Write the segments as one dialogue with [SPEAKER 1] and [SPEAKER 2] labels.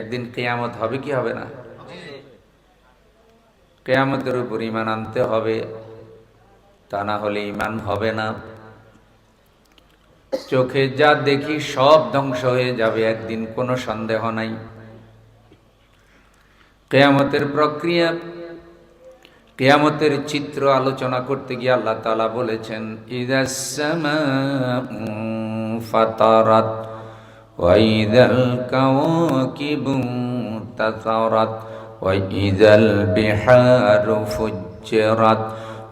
[SPEAKER 1] একদিন কেয়ামত হবে, কি হবে না? কেয়ামতের উপর ইমান আনতে হবে, তা না হলে ইমান হবে না। চোখে যা দেখি সব ধ্বংস হয়ে যাবে, একদিন কোনো সন্দেহ নাই। কেয়ামতের প্রক্রিয়া, কেয়ামতের চিত্র আলোচনা করতে গিয়ে আল্লাহ তালা বলেছেন ফাতারাত। ওয়াইদাল কাওয়াকিবু তাতারাত ওয়াইদাল বিহারু ফুজ্জিরাত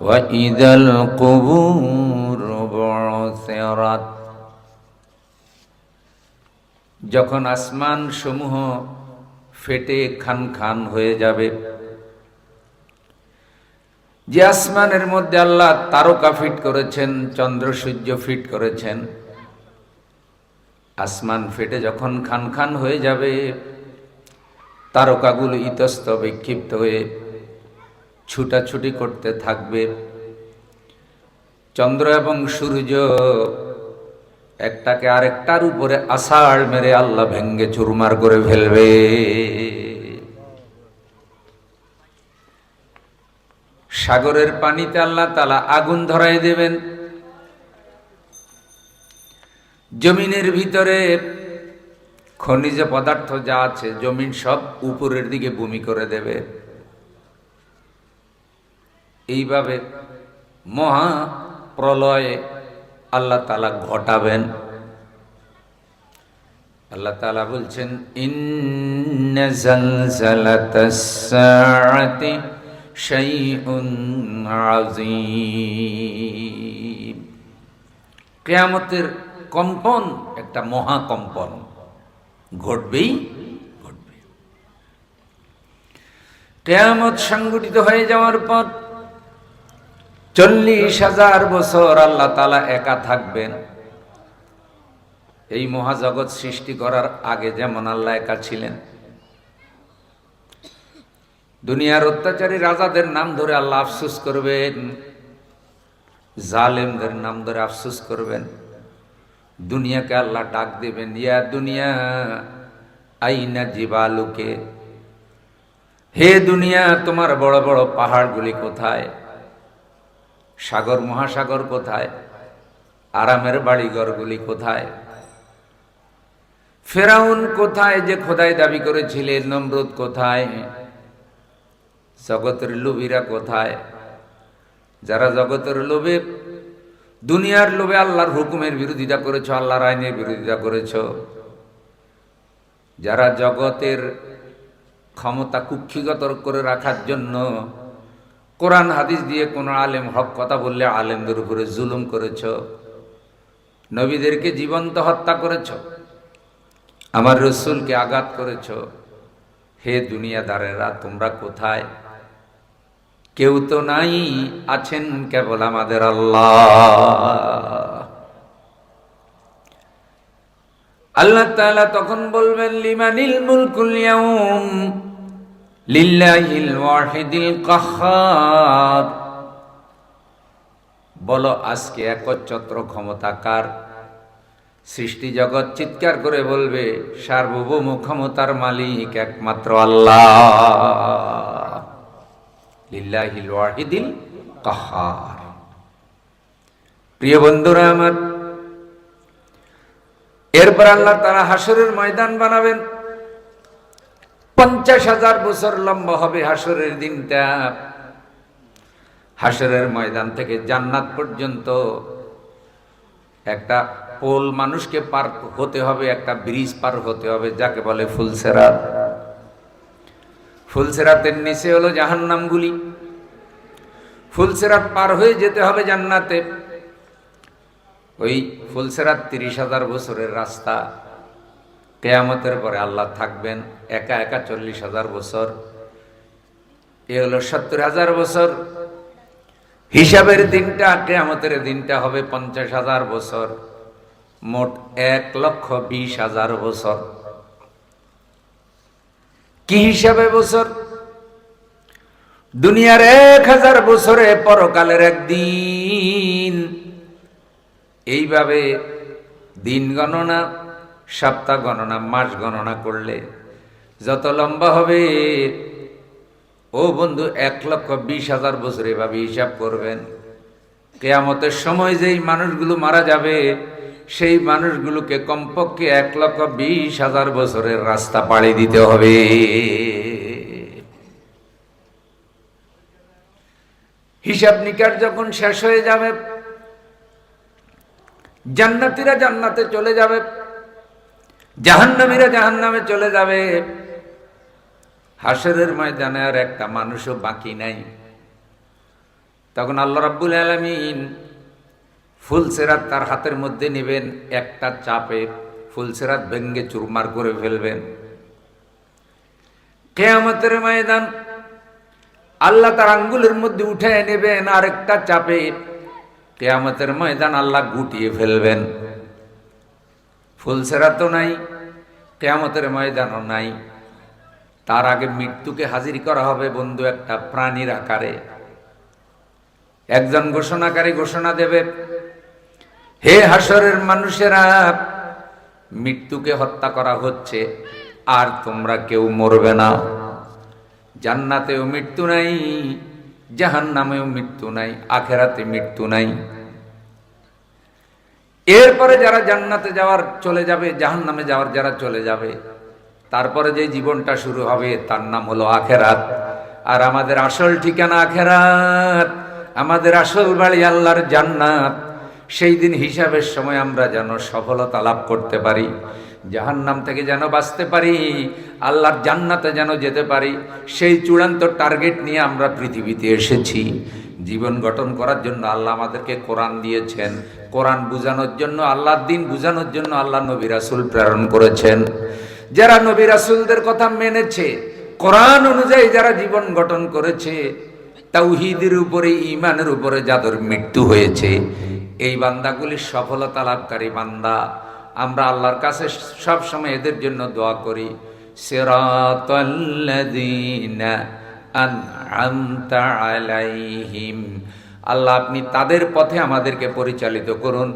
[SPEAKER 1] ওয়াইদাল কুবুর বুসিরাত যখন আসমান সমূহ ফেটে খান খান হয়ে যাবে, যে আসমানের মধ্যে আল্লাহ তারকা ফিট করেছেন, চন্দ্র সূর্য ফিট করেছেন আসমান ফেটে যখন খান খান হয়ে যাবে, তারকাগুলো ইতস্ত বিক্ষিপ্ত হয়ে ছুটাছুটি করতে থাকবে। চন্দ্র এবং সূর্য একটাকে আরেকটার উপরে আষাঢ় মেরে আল্লাহ ভেঙ্গে চুরমার করে ফেলবে। সাগরের পানিতে আল্লাহ তালা আগুন ধরাই দেবেন। জমিনের ভিতরে খনিজ পদার্থ যা আছে, জমিন সব উপরের দিকে ভূমি করে দেবে। এইভাবে মহা প্রলয়ে আল্লাহ তালা ঘটাবেন। আল্লাহ তালা বলছেন কেয়ামতের কম্পন, একটা মহাকম্পন। ঘটবেই ঘটবে। কেয়ামত সংগঠিত হয়ে যাওয়ার পর চল্লিশ হাজার বছর আল্লাহ তালা একা থাকবেন। এই মহাজগৎ সৃষ্টি করার আগে যেমন আল্লাহ একা ছিলেন, দুনিয়ার অত্যাচারী রাজাদের নাম ধরে আল্লাহ আফসুস করবেন, জালেমদের নাম ধরে আফসুস করবেন। দুনিয়াকে আল্লাহ ডাক দেবেন, ইয়া দুনিয়া, আইনা জীবালুকে? হে দুনিয়া, তোমার বড় বড় পাহাড়গুলি কোথায়? সাগর, মহাসাগর কোথায়? আরামের বাড়িঘরগুলি কোথায়? ফেরাউন কোথায় যে খোদাই দাবি করেছিলেন, নমরুদ কোথায়? জগতের লোভীরা কোথায়? যারা জগতের লোভে দুনিয়ার লোভে আল্লাহর হুকুমের বিরোধিতা করেছ, আল্লাহর আইনের বিরোধিতা করেছ। যারা জগতের ক্ষমতা কুক্ষিগত করে রাখার জন্য কোরআন, হাদিস দিয়ে কোনো আলেম হক কথা বললে আলেমদের উপরে জুলুম করেছ, নবীদেরকে জীবন্ত হত্যা করেছ, আমার রসুলকে আঘাত করেছ, হে দুনিয়াদারেরা, তোমরা কোথায়? কেউ তো নাই, আছেন কেবল আমাদের আল্লাহ। আল্লাহ তাআলা তখন বলবেন, লিমানিল মুলকুল ইয়াউম? লিল্লাহিল ওয়াহিদিল কাহ্হার বলো, আজকে একচ্ছত্র ক্ষমতা কার? সৃষ্টি জগৎ চিৎকার করে বলবে, সার্বভৌম ক্ষমতার মালিক একমাত্র আল্লাহ। লিল্লাহিল ওয়াহিদিল কাহার। প্রিয় বন্ধুরা আমার, এরপর আল্লাহ তারা হাসরের ময়দান বানাবেন। পঞ্চাশ হাজার বছর লম্বা হবে হাসরের দিনটা। হাসরের ময়দান থেকে জান্নাত পর্যন্ত একটা পোল মানুষকে পার হতে হবে, একটা ব্রিজ পার হতে হবে, যাকে বলে ফুলসেরাত। ফুলসেরাতের নিচে হলো জাহান্নামগুলি। ফুলসেরাত পার হয়ে যেতে হবে জান্নাতে। ওই ফুলসেরাত তিরিশ হাজার বছরের রাস্তা। কেয়ামতের পরে আল্লাহ থাকবেন একা একা চল্লিশ হাজার বছর। এ হলো সত্তর হাজার বছর। হিসাবের দিনটা, কেয়ামতের দিনটা হবে পঞ্চাশ হাজার বছর। মোট এক লক্ষ বিশ হাজার বছর। কি হিসাবে বছর? দুনিয়ার এক হাজার বছরে পরকালের একদিন। এইভাবে দিন গণনা, সপ্তাহ গণনা, মাস গণনা করলে যত লম্বা হবে, ও বন্ধু, এক লক্ষ বিশ হাজার বছর এভাবে হিসাব করবেন। কেয়ামতের সময় যেই মানুষগুলো মারা যাবে সেই মানুষগুলোকে কমপক্ষে এক লক্ষ বিশ হাজার বছরের রাস্তা পাড়ি দিতে হবে। হিসাব নিকাশ যখন শেষ হয়ে যাবে, জান্নাতিরা জান্নাতে চলে যাবে জাহান্নামীরা জাহান্নামে চলে যাবে। হাসরের ময়দানে আর একটা মানুষও বাকি নাই। তখন আল্লাহ রাব্বুল আলমিন ফুলসেরাত তার হাতের মধ্যে নেবেন একটা চাপে ফুলসেরাত ভেঙ্গে চুরমার করে ফেলবেন। কেয়ামতের ময়দান আল্লাহ তার আঙ্গুলের মধ্যে উঠে নেবেন আর একটা চাপে কেয়ামতের ময়দান আল্লাহ গুটিয়ে ফেলবেন। ফুলসেরাত তো নাই, কেয়ামতের ময়দানও নাই। তার আগে মৃত্যুকে হাজির করা হবে বন্ধু একটা প্রাণীর আকারে। একজন ঘোষণাকারী ঘোষণা দেবে হে হাসরের মানুষেরা, মৃত্যুকে হত্যা করা হচ্ছে, আর তোমরা কেউ মরবে না। জান্নাতেও মৃত্যু নাই জাহান নামেও মৃত্যু নাই, আখেরাতে মৃত্যু নাই। এরপরে যারা জান্নাতে যাওয়ার চলে যাবে জাহান নামে যাওয়ার যারা চলে যাবে, তারপরে যে জীবনটা শুরু হবে, তার নাম হলো আখেরাত। আর আমাদের আসল ঠিকানা আখেরাত, আমাদের আসল বাড়ি আল্লাহর জান্নাত। সেই দিন হিসাবের সময় আমরা যেন সফলতা লাভ করতে পারি জাহান নাম থেকে যেন বাঁচতে পারি, আল্লাহর জান্নাতে যেন যেতে পারি, সেই চূড়ান্ত টার্গেট নিয়ে আমরা পৃথিবীতে এসেছি। জীবন গঠন করার জন্য আল্লাহ আমাদেরকে কোরআন দিয়েছেন। কোরআন বুঝানোর জন্য, আল্লাহর দিন বুঝানোর জন্য আল্লাহ নবী রাসুল প্রেরণ করেছেন। যারা নবী রাসুলদের কথা মেনেছে, কোরআন অনুযায়ী যারা জীবন গঠন করেছে, তাওহিদের উপরে ইমানের উপরে যাদের মৃত্যু হয়েছে এই বান্দাগুলি সফলতা লাভকারী বান্দা। আমরা আল্লাহর কাছে সব সময় এদের জন্য দোয়া করি। আলাইহিম। আল্লাহ, আপনি তাদের পথে আমাদেরকে পরিচালিত করুন,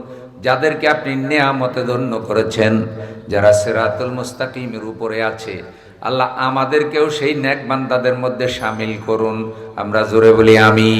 [SPEAKER 1] যাদেরকে আপনি নেয়ামতে ধন্য করেছেন, যারা সেরাতুল মুস্তাকিমের উপরে আছে। আল্লাহ, আমাদেরকেও সেই নেক বান্দাদের মধ্যে সামিল করুন। আমরা জোরে বলি আমি